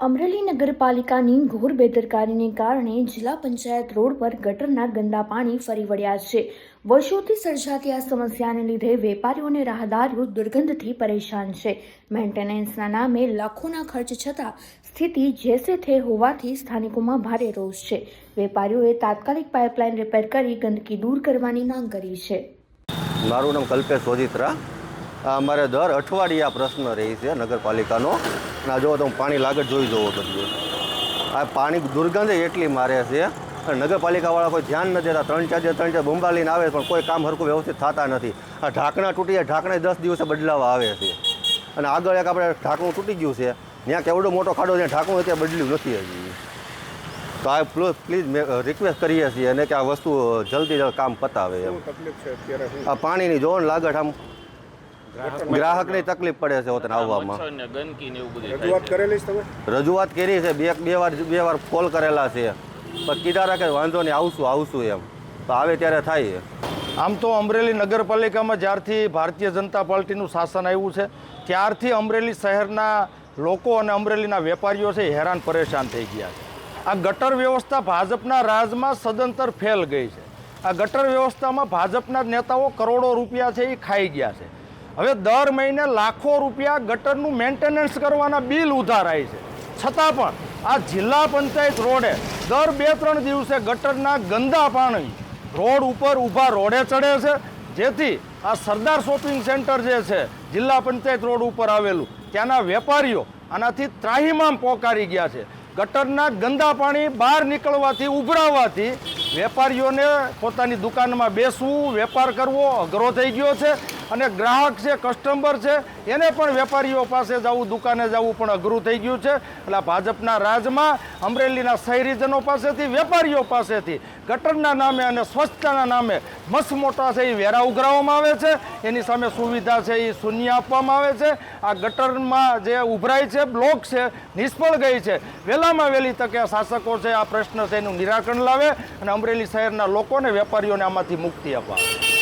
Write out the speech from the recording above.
અમરેલી નગરપાલિકાની ઘોર બેદરકારીને કારણે જિલ્લા પંચાયત રોડ પર ગટરના ગંદા પાણી ફરી વળ્યા છે. વર્ષોથી સર્જાતી આ સમસ્યાને લીધે વેપારીઓ અને રાહદારીઓ દુર્ગંધથી પરેશાન છે. મેન્ટેનન્સના નામે લાખોના ખર્ચ છતાં સ્થિતિ જેસે થે હોવાથી સ્થાનિકોમાં ભારે રોષ છે. વેપારીઓએ તાત્કાલિક પાઇપલાઇન રિપેર કરી ગંદકી દૂર કરવાની માંગ કરી છે. મારું નામ કલ્પેશ સોજિત્રા. અમારે દર અઠવાડિયે આ પ્રશ્ન રહી છે નગરપાલિકાનો. અને આ જો તમે પાણી લાગત જોઈ જવો બધું આ પાણી દુર્ગંધ એટલી મારે છે. અને નગરપાલિકાવાળા કોઈ ધ્યાન નથી દેતા. ત્રણ ચાર ત્રણ ચાર બુંબા લઈને આવે પણ કોઈ કામ હરખું વ્યવસ્થિત થતા નથી. આ ઢાંકણા તૂટી જાય ઢાંકણા દસ દિવસે બદલાવા આવે છે. અને આગળ એક આપણે ઢાંકણું તૂટી ગયું છે. ત્યાં કેવડો મોટો ખાડો ત્યાં ઢાંકણું ત્યાં બદલ્યું નથી હજી. તો આ પ્લીઝ મેં રિક્વેસ્ટ કરીએ છીએ અને કે આ વસ્તુ જલ્દી જલ્દી કામ પતાવે એમ. અત્યારે આ પાણીની જોન લાગત આમ ગ્રાહકની તકલીફ પડે છે હોતને આવવામાં. ગંદકી ને એવું બધું રજૂઆત કરેલી છે તમે? રજૂઆત કરી છે બે બે વાર બે વાર કોલ કરેલા છે. પણ કીધા રાખે વાંધો નહીં આવશું આવશું એમ. તો આવે ત્યારે થાય. આમ તો અમરેલી નગરપાલિકામાં જ્યારથી ભારતીય જનતા પાર્ટીનું શાસન આવ્યું છે ત્યારથી અમરેલી શહેરના લોકો અને અમરેલીના વેપારીઓ છે એ હેરાન પરેશાન થઈ ગયા છે. આ ગટર વ્યવસ્થા ભાજપના રાજમાં સદંતર ફેલ ગઈ છે. આ ગટર વ્યવસ્થામાં ભાજપના નેતાઓ કરોડો રૂપિયા છે એ ખાઈ ગયા છે. હવે દર મહિને લાખો રૂપિયા ગટરનું મેન્ટેનન્સ કરવાના બિલ ઉધારાય છે. છતાં પણ આ જિલ્લા પંચાયત રોડે દર બે ત્રણ દિવસે ગટરના ગંદા પાણી રોડ ઉપર ઊભા રોડે ચડે છે. જેથી આ સરદાર શોપિંગ સેન્ટર જે છે, જિલ્લા પંચાયત રોડ ઉપર આવેલું, ત્યાંના વેપારીઓ આનાથી ત્રાહીમામ પોકારી ગયા છે. ગટરના ગંદા પાણી બહાર નીકળવાથી, ઉભરાવાથી વેપારીઓને પોતાની દુકાનમાં બેસવું, વેપાર કરવો અઘરો થઈ ગયો છે. અને ગ્રાહક છે કસ્ટમર છે, એને પણ વેપારીઓ પાસે જવું, દુકાને જવું પણ અઘરું થઈ ગયું છે. એટલે ભાજપના રાજમાં અમરેલીના શહેરીજનો પાસેથી, વેપારીઓ પાસેથી, ગટરના નામે અને સ્વચ્છતાના નામે મસ્ત મોટા છે, એ વેરા ઉઘરાવવામાં આવે છે. એની સામે સુવિધા છે, એ શૂન્ય આપવામાં આવે છે. આ ગટરમાં જે ઉભરાય છે, બ્લોક છે, નિષ્ફળ ગઈ છે. વહેલામાં વહેલી તકે આ શાસકો છે, આ પ્રશ્ન છે, એનું નિરાકરણ લાવે અને અમરેલી શહેરના લોકોને વેપારીઓને આમાંથી મુક્તિ અપાવે.